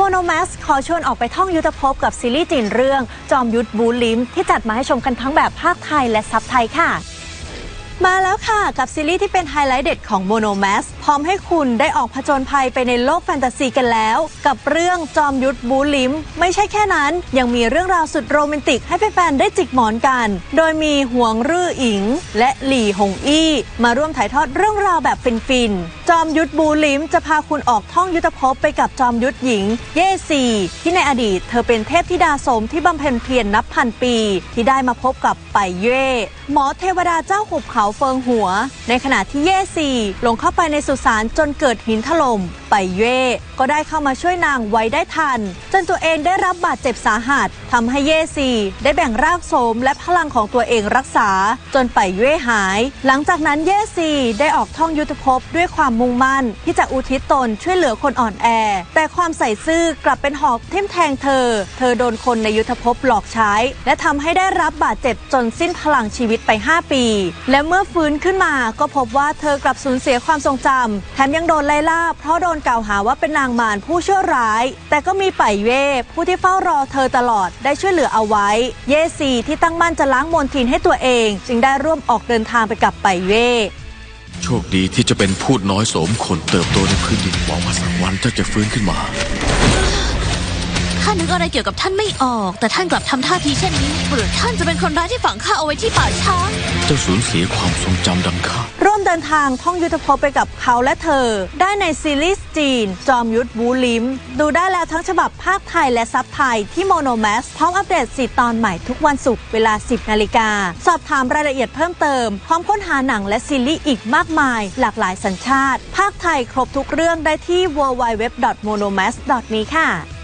โมโนแมสขอชวนออกไปท่องยุทธภพกับซีรีส์จีนเรื่อง จอมยุทธบูลิม ที่จัดมาให้ชมกันทั้งแบบภาคไทยและซับไทยค่ะ มาแล้วค่ะ กับซีรีส์ที่เป็นไฮไลท์เด็ดของโมโนแมส ร้อมให้คุณได้ออกผจญภัยไปในโลกแฟนตาซีกันแล้ว กับเรื่องจอมยุทธบูลิม ไม่ใช่แค่นั้น ยังมีเรื่องราวสุดโรแมนติกให้แฟนๆได้จิกหมอนกัน โดยมีหวงรื่ออิง และหลี่หงอี้ มาร่วมถ่ายทอดเรื่องราวแบบฟินๆจอมยุทธบูลิมจะพาคุณออกท่องยุทธภพไปกับจอมยุทธหญิง เย่ซีที่ในอดีต เธอเป็นเทพธิดาสมที่บำเพ็ญเพียรนับพันปี ที่ได้มาพบกับไปเย่หมอเทวดาเจ้าหุบเขาเฟิงหัว ในขณะที่เย่ซีลงเข้าไปในสุสานจนเกิดหินถล่มไปเย่ก็ได้เข้ามาช่วยนางไว้ได้ทัน จนตัวเองได้รับบาดเจ็บสาหัสทำให้เย่ซีได้แบ่งร่างโสมและพลังของตัวเองรักษา จนไปเย่หาย หลังจากนั้นเย่ซีได้ออกท่องยุทธภพด้วยความมุ่งมั่น ที่จะอุทิศตนช่วยเหลือคนอ่อนแอ แต่ความใส่ซื่อกลับเป็นหอกทิ่มแทงเธอ เธอโดนคนในยุทธภพหลอกใช้ และทำให้ได้รับบาดเจ็บจนสิ้นพลังชีวิตไป 5 ปี และเมื่อฟื้นขึ้นมาก็พบว่าเธอกลับสูญเสียความทรงจำแถมยังโดนไล่ล่า เพราะโดนกล่าวหาว่าเป็นนางมารผู้ชั่วร้าย แต่ก็มีไปเย่ผู้ที่เฝ้ารอเธอตลอดได้ช่วยเหลือเอาไว้ เยซีที่ตั้งมั่นจะล้างมลทินให้ตัวเอง จึงได้ร่วมออกเดินทางไปกับไปเย่โชคดีที่จะเป็นพูดน้อยโสมคนเติบโตในพื้นดินหวังว่าสักวันเจ้าจะฟื้นขึ้นมา ข้านึกอะไรเกี่ยวกับท่านไม่ออก แต่ท่านกลับทำท่าทีเช่นนี้หรือท่านจะเป็นคนร้ายที่ฝังข้าเอาไว้ที่ป่าช้า เจ้าสูญเสียความทรงจำดังข้าร่ว มเดินทางท่องยุทธภพไปกับเขาและเธอ ได้ในซีรีส์จีน จอมยุทธบูลิม ดูได้แล้วทั้งฉบับภาคไทยและซับไทยที่โมโนแมสพร้อมอัปเดต4ตอนใหม่ทุกวันศุกร์เวลา 10 นาฬิกา สอบถามรายละเอียดเพิ่มเติม พร้อมค้นหาหนังและซีรีส์อีกมากมาย หลากหลายสัญชาติ ภาคไทยครบทุกเรื่องได้ที่ www.monomax.me ค่ะ